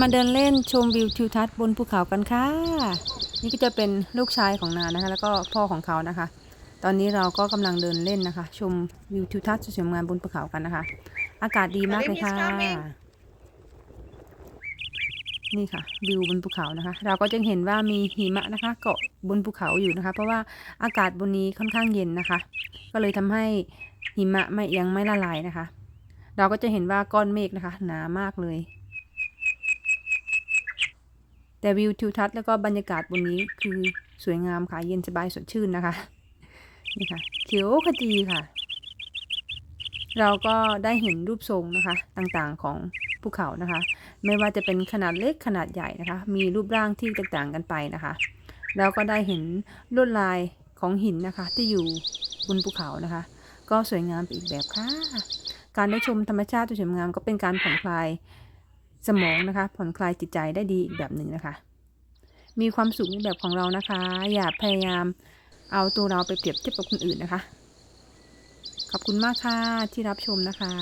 มาเดินเล่นชมวิวทิวทัศน์บนภูเขากันค่ะ นี่ก็จะเป็นลูกชายของนานะคะ แล้วก็พ่อของเขานะคะ ตอนนี้เราก็กำลังเดินเล่นนะคะ ชมวิวทิวทัศน์สวยๆงามบนภูเขากันนะคะ อากาศดีมากเลยค่ะ นี่ค่ะวิวบนภูเขานะคะ เราก็จะเห็นว่ามีหิมะนะคะ เกาะบนภูเขาอยู่นะคะ เพราะว่าอากาศบนนี้ค่อนข้างเย็นนะคะ ก็เลยทำให้หิมะไม่ยังไม่ละลายนะคะ เราก็จะเห็นว่าก้อนเมฆนะคะ หนามากเลย แต่วิวทิวทัศน์แล้วก็บรรยากาศบนนี้คือสวยงามค่ะ เย็นสบายสดชื่นนะคะ นี่ค่ะ เขียวขจีค่ะ เราก็ได้เห็นรูปทรงนะคะต่างๆของภูเขานะคะ ไม่ว่าจะเป็นขนาดเล็กขนาดใหญ่นะคะ มีรูปร่างที่แตกต่างกันไปนะคะแล้วก็ได้เห็นลวดลายของหินนะคะ ที่อยู่บนภูเขานะคะ ก็สวยงามไปอีกแบบค่ะ การได้ชมธรรมชาติสวยงามก็เป็นการผ่อนคลาย สมองนะคะ ผ่อนคลายจิตใจได้ดีอีกแบบหนึ่งนะคะ มีความสุขในแบบของเรานะคะ อย่าพยายามเอาตัวเราไปเปรียบเทียบกับคนอื่นนะคะ ขอบคุณมากค่ะที่รับชมนะคะ